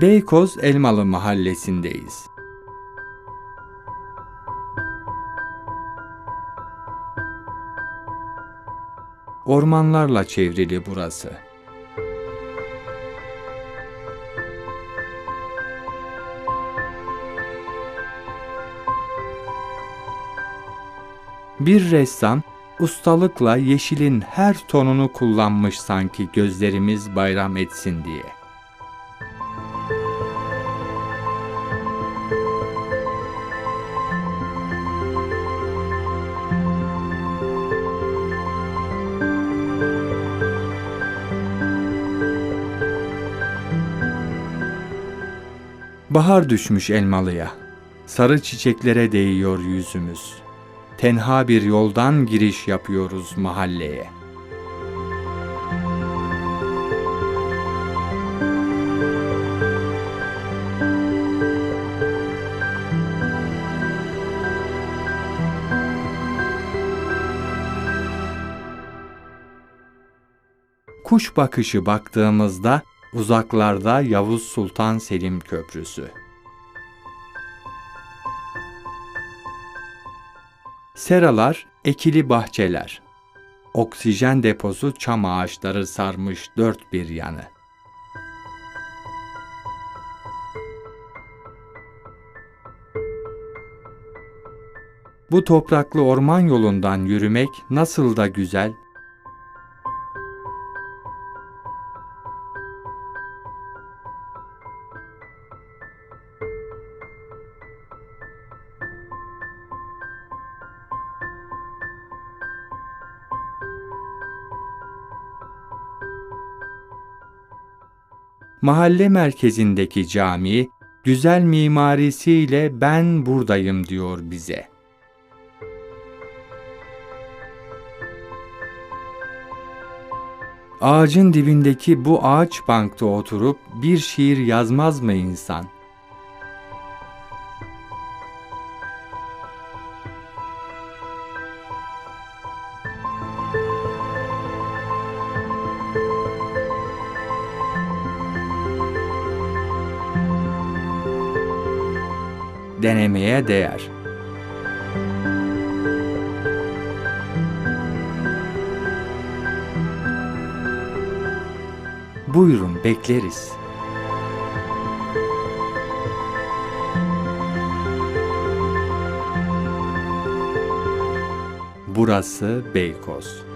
Beykoz Elmalı mahallesindeyiz. Ormanlarla çevrili burası. Bir ressam ustalıkla yeşilin her tonunu kullanmış sanki gözlerimiz bayram etsin diye. Bahar düşmüş elmalıya. Sarı çiçeklere değiyor yüzümüz. Tenha bir yoldan giriş yapıyoruz mahalleye. Kuş bakışı baktığımızda uzaklarda Yavuz Sultan Selim Köprüsü. Seralar, ekili bahçeler. Oksijen deposu çam ağaçları sarmış dört bir yanı. Bu topraklı orman yolundan yürümek nasıl da güzel, Mahalle merkezindeki cami güzel mimarisiyle ben buradayım diyor bize. Ağacın dibindeki bu ağaç bankta oturup bir şiir yazmaz mı insan? Denemeye değer. Buyurun bekleriz. Burası Beykoz.